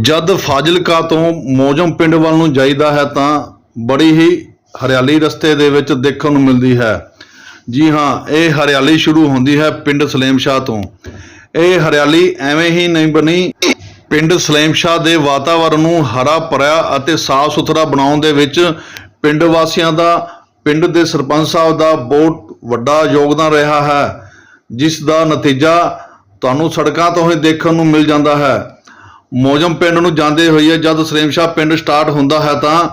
ਜਦ ਫਾਜ਼ਿਲਕਾ ਤੋਂ ਮੋਜਮ ਪਿੰਡ ਵੱਲ ਨੂੰ ਜਾਈਦਾ ਹੈ ਤਾਂ ਬੜੀ ਹੀ ਹਰਿਆਲੀ ਰਸਤੇ ਦੇ ਵਿੱਚ ਦੇਖਣ ਨੂੰ ਮਿਲਦੀ ਹੈ। ਜੀ ਹਾਂ, ਇਹ ਹਰਿਆਲੀ ਸ਼ੁਰੂ ਹੁੰਦੀ ਹੈ ਪਿੰਡ ਸਲੇਮ ਸ਼ਾਹ ਤੋਂ। ਇਹ ਹਰਿਆਲੀ ਐਵੇਂ ਹੀ ਨਹੀਂ ਬਣੀ। ਪਿੰਡ ਸਲੇਮ ਸ਼ਾਹ ਦੇ ਵਾਤਾਵਰਣ ਨੂੰ ਹਰਾ ਭਰਿਆ ਅਤੇ ਸਾਫ਼ ਸੁਥਰਾ ਬਣਾਉਣ ਦੇ ਵਿੱਚ ਪਿੰਡ ਵਾਸੀਆਂ ਦਾ, ਪਿੰਡ ਦੇ ਸਰਪੰਚ ਸਾਹਿਬ ਦਾ ਬਹੁਤ ਵੱਡਾ ਯੋਗਦਾਨ ਰਿਹਾ ਹੈ। ਜਿਸ ਦਾ ਨਤੀਜਾ ਤੁਹਾਨੂੰ ਸੜਕਾਂ ਤੋਂ ਹੀ ਦੇਖਣ ਨੂੰ ਮਿਲ ਜਾਂਦਾ ਹੈ। ਮੋਜਮ ਪਿੰਡ ਨੂੰ ਜਾਂਦੇ ਹੋਈਏ ਜਦ ਸਲੇਮਸ਼ਾ ਪਿੰਡ ਸਟਾਰਟ ਹੁੰਦਾ ਹੈ ਤਾਂ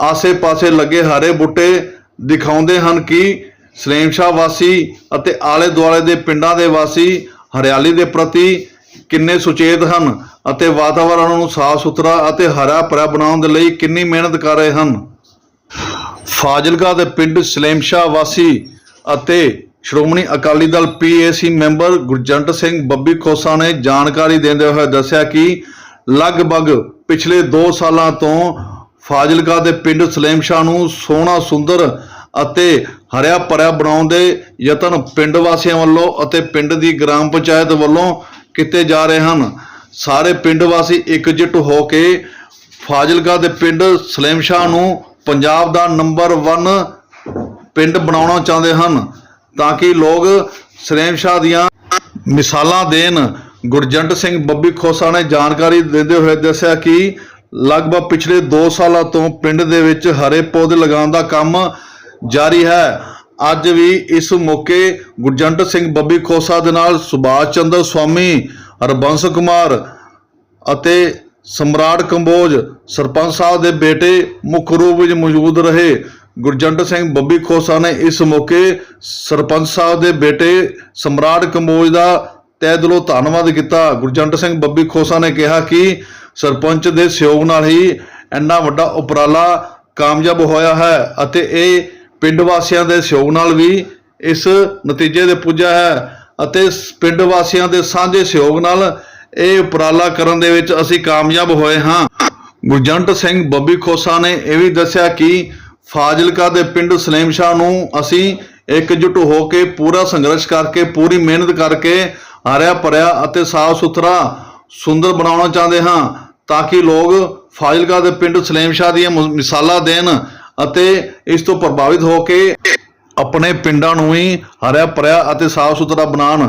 ਆਸੇ-ਪਾਸੇ ਲੱਗੇ ਹਰੇ ਬੂਟੇ ਦਿਖਾਉਂਦੇ ਹਨ ਕਿ ਸਲੇਮਸ਼ਾ ਵਾਸੀ ਅਤੇ ਆਲੇ-ਦੁਆਲੇ ਦੇ ਪਿੰਡਾਂ ਦੇ ਵਾਸੀ ਹਰਿਆਲੀ ਦੇ ਪ੍ਰਤੀ ਕਿੰਨੇ ਸੁਚੇਤ ਹਨ ਅਤੇ ਵਾਤਾਵਰਣ ਨੂੰ ਸਾਫ਼ ਸੁਥਰਾ ਅਤੇ ਹਰਾ ਭਰਾ ਬਣਾਉਣ ਦੇ ਲਈ ਕਿੰਨੀ ਮਿਹਨਤ ਕਰ ਰਹੇ ਹਨ। ਫਾਜ਼ਿਲਕਾ ਦੇ ਪਿੰਡ ਸਲੇਮਸ਼ਾ ਵਾਸੀ ਅਤੇ ਸ਼੍ਰੋਮਣੀ ਅਕਾਲੀ ਦਲ ਪੀਏਸੀ ਮੈਂਬਰ ਗੁਰਜੰਟ ਸਿੰਘ ਬੱਬੀ ਖੋਸਾ ਨੇ ਜਾਣਕਾਰੀ ਦਿੰਦੇ ਹੋਏ ਦੱਸਿਆ ਕਿ ਲਗਭਗ ਪਿਛਲੇ 2 ਸਾਲਾਂ ਤੋਂ ਫਾਜ਼ਿਲਕਾ ਦੇ ਪਿੰਡ ਸਲੇਮਸ਼ਾ ਨੂੰ ਸੋਹਣਾ, ਸੁੰਦਰ ਅਤੇ ਹਰਿਆ ਭਰਿਆ ਬਣਾਉਣ ਦੇ ਯਤਨ ਪਿੰਡ ਵਾਸੀਆਂ ਵੱਲੋਂ ਅਤੇ ਪਿੰਡ ਦੀ ਗ੍ਰਾਮ ਪੰਚਾਇਤ ਵੱਲੋਂ ਕੀਤੇ ਜਾ ਰਹੇ ਹਨ। ਸਾਰੇ ਪਿੰਡ ਵਾਸੀ ਇਕਜੁੱਟ ਹੋ ਕੇ ਫਾਜ਼ਿਲਕਾ ਦੇ ਪਿੰਡ ਸਲੇਮਸ਼ਾ ਨੂੰ ਪੰਜਾਬ ਦਾ ਨੰਬਰ 1 ਪਿੰਡ ਬਣਾਉਣਾ ਚਾਹੁੰਦੇ ਹਨ। ਤਾਂ ਕਿ ਲੋਕ ਸਲੇਮ ਸ਼ਾਹ ਦੀਆਂ ਮਿਸਾਲਾਂ ਦੇਣ। ਗੁਰਜੰਟ ਸਿੰਘ ਬੱਬੀ ਖੋਸਾ ਨੇ ਜਾਣਕਾਰੀ ਦਿੰਦੇ ਹੋਏ ਦੱਸਿਆ ਕਿ ਲਗਭਗ ਪਿਛਲੇ 2 ਸਾਲਾਂ ਤੋਂ ਪਿੰਡ ਦੇ ਵਿੱਚ ਹਰੇ ਪੌਦੇ ਲਗਾਉਣ ਦਾ ਕੰਮ ਜਾਰੀ ਹੈ। ਅੱਜ ਵੀ ਇਸ ਮੌਕੇ ਗੁਰਜੰਟ ਸਿੰਘ ਬੱਬੀ ਖੋਸਾ ਦੇ ਨਾਲ ਸੁਭਾਸ਼ ਚੰਦਰ ਸਵਾਮੀ, ਹਰਬੰਸ ਕੁਮਾਰ ਅਤੇ ਸਮਰਾਟ ਕੰਬੋਜ ਸਰਪੰਚ ਸਾਹਿਬ ਦੇ ਬੇਟੇ ਮੁੱਖ ਰੂਪ ਵਿੱਚ ਮੌਜੂਦ ਰਹੇ। ਗੁਰਜੰਟ ਸਿੰਘ ਬੱਬੀ ਖੋਸਾ ਨੇ ਇਸ ਮੌਕੇ ਸਰਪੰਚ ਸਾਹਿਬ ਦੇ ਬੇਟੇ ਸਮਰਾਟ ਕੰਬੋਜ ਦਾ ਤਹਿ ਦਿਲੋਂ ਧੰਨਵਾਦ ਕੀਤਾ। ਗੁਰਜੰਟ ਸਿੰਘ ਬੱਬੀ ਖੋਸਾ ਨੇ ਕਿਹਾ ਕਿ ਸਰਪੰਚ ਦੇ ਸਹਿਯੋਗ ਨਾਲ ਹੀ ਇੰਨਾ ਵੱਡਾ ਉਪਰਾਲਾ ਕਾਮਯਾਬ ਹੋਇਆ ਹੈ ਅਤੇ ਇਹ ਪਿੰਡ ਵਾਸੀਆਂ ਦੇ ਸਹਿਯੋਗ ਨਾਲ ਵੀ ਇਸ ਨਤੀਜੇ ਦੇ ਪੁੱਜਾ ਹੈ ਅਤੇ ਪਿੰਡ ਵਾਸੀਆਂ ਦੇ ਸਾਂਝੇ ਸਹਿਯੋਗ ਨਾਲ ਇਹ ਉਪਰਾਲਾ ਕਰਨ ਦੇ ਵਿੱਚ ਅਸੀਂ ਕਾਮਯਾਬ ਹੋਏ ਹਾਂ। ਗੁਰਜੰਟ ਸਿੰਘ ਬੱਬੀ ਖੋਸਾ ਨੇ ਇਹ ਵੀ ਦੱਸਿਆ ਕਿ ਫਾਜ਼ਿਲਕਾ ਦੇ ਪਿੰਡ ਸਲੇਮ ਸ਼ਾਹ ਨੂੰ ਅਸੀਂ ਇਕਜੁੱਟ ਹੋ ਕੇ ਪੂਰਾ ਸੰਘਰਸ਼ ਕਰਕੇ, ਪੂਰੀ ਮਿਹਨਤ ਕਰਕੇ ਹਰਿਆ ਭਰਿਆ ਅਤੇ ਸਾਫ਼ ਸੁਥਰਾ ਸੁੰਦਰ ਬਣਾਉਣਾ ਚਾਹੁੰਦੇ ਹਾਂ ਤਾਂ ਕਿ ਲੋਕ ਫਾਜ਼ਿਲਕਾ ਦੇ ਪਿੰਡ ਸਲੇਮ ਸ਼ਾਹ ਦੀਆਂ ਮਿਸਾਲਾਂ ਦੇਣ ਅਤੇ ਇਸ ਤੋਂ ਪ੍ਰਭਾਵਿਤ ਹੋ ਕੇ ਆਪਣੇ ਪਿੰਡਾਂ ਨੂੰ ਹੀ ਹਰਿਆ ਭਰਿਆ ਅਤੇ ਸਾਫ਼ ਸੁਥਰਾ ਬਣਾਉਣ।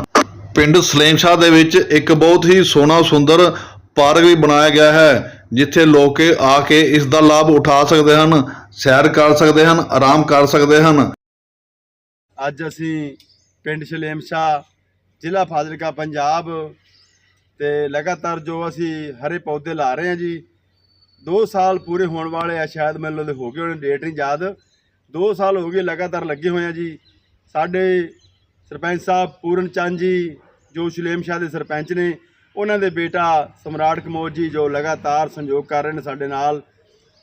ਪਿੰਡ ਸਲੇਮ ਸ਼ਾਹ ਦੇ ਵਿੱਚ ਇੱਕ ਬਹੁਤ ਹੀ ਸੋਹਣਾ, ਸੁੰਦਰ ਪਾਰਕ ਵੀ ਬਣਾਇਆ ਗਿਆ ਹੈ, ਜਿੱਥੇ ਲੋਕ ਆ ਕੇ ਇਸ ਦਾ ਲਾਭ ਉਠਾ ਸਕਦੇ ਹਨ ਸੈਰ ਕਰ ਸਕਦੇ ਹਨ, ਆਰਾਮ ਕਰ ਸਕਦੇ ਹਨ। ਅੱਜ ਅਸੀਂ ਪਿੰਡ ਸ਼ਲੇਮਸ਼ਾ ਜ਼ਿਲ੍ਹਾ ਫਾਜ਼ਿਲਕਾ, ਪੰਜਾਬ ਤੇ ਲਗਾਤਾਰ ਜੋ ਅਸੀਂ ਹਰੇ ਪੌਦੇ ਲਾ ਰਹੇ ਹਾਂ ਜੀ 2 ਸਾਲ ਪੂਰੇ ਹੋਣ ਵਾਲੇ ਆ, ਸ਼ਾਇਦ ਮੈਨੂੰ ਲੱਗਦਾ ਹੋ ਗਏ ਹੋਣੇ ਡੇਟ ਨਹੀਂ ਯਾਦ। 2 ਸਾਲ ਹੋ ਗਏ ਲਗਾਤਾਰ ਲੱਗੇ ਹੋਏ ਆ ਜੀ। ਸਾਡੇ ਸਰਪੰਚ ਸਾਹਿਬ ਪੂਰਨ ਚੰਦ ਜੀ, ਜੋ ਸ਼ਲੇਮ ਸ਼ਾਹ ਦੇ ਸਰਪੰਚ ਨੇ, ਉਹਨਾਂ ਦੇ ਬੇਟਾ ਸਮਰਾਟ ਕਮੋਜ ਜੀ, ਜੋ ਲਗਾਤਾਰ ਸੰਯੋਗ ਕਰ ਰਹੇ ਨੇ ਸਾਡੇ ਨਾਲ।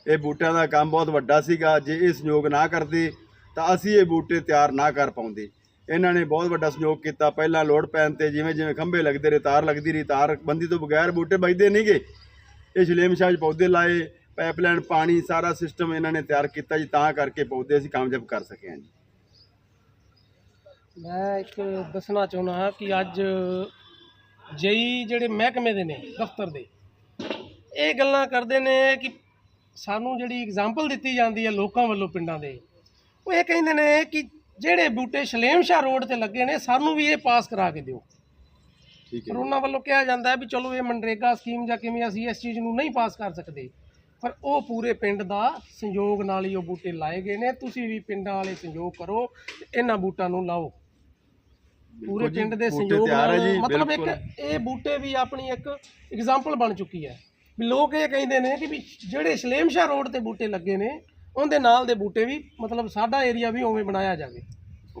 ਇਹ ਬੂਟਿਆਂ ਦਾ ਕੰਮ ਬਹੁਤ ਵੱਡਾ ਸੀਗਾ। ਜੇ ਇਹ ਸਹਿਯੋਗ ਨਾ ਕਰਦੇ, ਤਾਂ ਅਸੀਂ ਇਹ ਬੂਟੇ ਤਿਆਰ ਨਾ ਕਰ ਪਾਉਂਦੇ। ਇਹਨਾਂ ਨੇ ਬਹੁਤ ਵੱਡਾ ਸਹਿਯੋਗ ਕੀਤਾ। ਪਹਿਲਾਂ ਲੋੜ ਪੈਣ ਤੇ ਜਿਵੇਂ ਜਿਵੇਂ ਖੰਭੇ ਲੱਗਦੇ ਰਹੇ, ਤਾਰ ਲੱਗਦੀ ਰਹੀ। ਤਾਰ ਬੰਦੀ ਤੋਂ ਬਗੈਰ ਬੂਟੇ ਬਚਦੇ ਨਹੀਂਗੇ ਇਹ ਸ਼ਲੇਮ ਸ਼ਾਹ 'ਚ ਪੌਦੇ ਲਾਏ, ਪਾਈਪਲਾਈਨ, ਪਾਣੀ, ਸਾਰਾ ਸਿਸਟਮ ਇਹਨਾਂ ਨੇ ਤਿਆਰ ਕੀਤਾ ਜੀ। ਤਾਂ ਕਰਕੇ ਪੌਦੇ ਅਸੀਂ ਕਾਮਯਾਬ ਕਰ ਸਕੇ ਹਾਂ ਜੀ। ਮੈਂ ਇੱਕ ਦੱਸਣਾ ਚਾਹੁੰਦਾ ਹਾਂ ਕਿ ਅੱਜ ਜਈ ਜਿਹੜੇ ਮਹਿਕਮੇ ਦੇ ਨੇ, ਦਫ਼ਤਰ ਦੇ, ਇਹ ਗੱਲਾਂ ਕਰਦੇ ਨੇ ਕਿ ਸਾਨੂੰ ਜਿਹੜੀ ਐਗਜ਼ਾਮਪਲ ਦਿੱਤੀ ਜਾਂਦੀ ਹੈ ਲੋਕਾਂ ਵੱਲੋਂ ਪਿੰਡਾਂ ਦੇ ਉਹ ਇਹ ਕਹਿੰਦੇ ਨੇ ਕਿ ਜਿਹੜੇ ਬੂਟੇ ਸ਼ਲੇਮਸ਼ਾ ਰੋਡ ਤੇ ਲੱਗੇ ਨੇ ਸਾਨੂੰ ਵੀ ਇਹ ਪਾਸ ਕਰਾ ਕੇ ਦਿਓ। ਠੀਕ ਪਰ ਉਹਨਾਂ ਵੱਲੋਂ ਕਿਹਾ ਜਾਂਦਾ ਹੈ ਵੀ ਚਲੋ ਇਹ ਮਨਰੇਗਾ ਸਕੀਮ ਜਾਂ ਕਿਵੇਂ ਅਸੀਂ ਇਸ ਚੀਜ਼ ਨੂੰ ਨਹੀਂ ਪਾਸ ਕਰ ਸਕਦੇ। ਪਰ ਉਹ ਪੂਰੇ ਪਿੰਡ ਦਾ ਸੰਯੋਗ ਨਾਲ ਹੀ ਉਹ ਬੂਟੇ ਲਾਏ ਗਏ ਨੇ। ਤੁਸੀਂ ਵੀ ਪਿੰਡਾਂ ਵਾਲੇ ਸੰਯੋਗ ਕਰੋ ਤੇ ਇਹਨਾਂ ਬੂਟਾਂ ਨੂੰ ਲਾਓ। ਪੂਰੇ ਪਿੰਡ ਦੇ ਸੰਯੋਗ ਹੈ ਨਾਲ ਮਤਲਬ ਇੱਕ। ਇਹ ਬੂਟੇ ਵੀ ਆਪਣੀ ਇੱਕ ਐਗਜ਼ਾਮਪਲ ਬਣ ਚੁੱਕੀ ਹੈ। ਵੀ ਲੋਕ ਇਹ ਕਹਿੰਦੇ ਨੇ ਕਿ ਵੀ ਜਿਹੜੇ ਸਲੇਮਸ਼ਾ ਰੋਡ ਤੇ ਬੂਟੇ ਲੱਗੇ ਨੇ ਉਹਦੇ ਨਾਲ ਦੇ ਬੂਟੇ ਵੀ ਮਤਲਬ ਸਾਡਾ ਏਰੀਆ ਵੀ ਉਵੇਂ ਬਣਾਇਆ ਜਾਵੇ।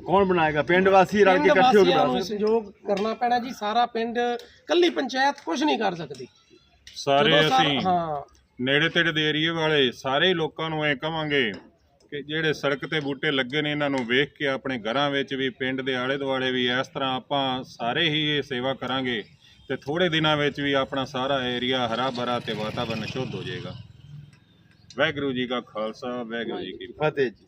ਕੌਣ ਬਣਾਏਗਾ? ਪਿੰਡ ਵਾਸੀ ਰਲ ਕੇ ਪਿੰਡ ਇਕੱਠੇ ਹੋ ਕੇ ਵਾਸੀਆਂ ਨੂੰ ਸਹਿਯੋਗ ਕਰਨਾ ਪੈਣਾ ਜੀ ਸਾਰਾ ਪਿੰਡ ਕੱਲੀ ਪੰਚਾਇਤ ਕੁਝ ਨਹੀਂ ਕਰ ਸਕਦੀ। ਸਾਰੇ ਜਦੋਂ ਸਾਰਾ- ਅਸੀਂ ਹਾਂ। ਨੇੜੇ ਤੇੜੇ ਦੇ ਏਰੀਏ ਵਾਲੇ ਸਾਰੇ ਲੋਕਾਂ ਨੂੰ ਇਹ ਕਵਾਂਗੇ ਕਿ ਜਿਹੜੇ ਸੜਕ ਤੇ ਬੂਟੇ ਲੱਗੇ ਨੇ ਇਹਨਾਂ ਨੂੰ ਵੇਖ ਕੇ ਆਪਣੇ ਘਰਾਂ ਵਿੱਚ ਵੀ ਪਿੰਡ ਦੇ ਆਲੇ ਦੁਆਲੇ ਵੀ ਇਸ ਤਰ੍ਹਾਂ ਆਪਾਂ ਸਾਰੇ ਹੀ ਇਹ ਸੇਵਾ ਕਰਾਂਗੇ। ਤੇ ਥੋੜੇ ਦਿਨਾਂ ਵਿੱਚ ਵੀ ਆਪਣਾ ਸਾਰਾ ਏਰੀਆ ਹਰਾ ਭਰਾ ਤੇ ਵਾਤਾਵਰਨ ਸ਼ੁੱਧ ਹੋ ਜਾਏਗਾ ਵਾਹਿਗੁਰੂ ਜੀ ਕਾ ਖਾਲਸਾ, ਵਾਹਿਗੁਰੂ ਜੀ ਕੀ ਫਤਿਹ। ਫਤਿਹ ਜੀ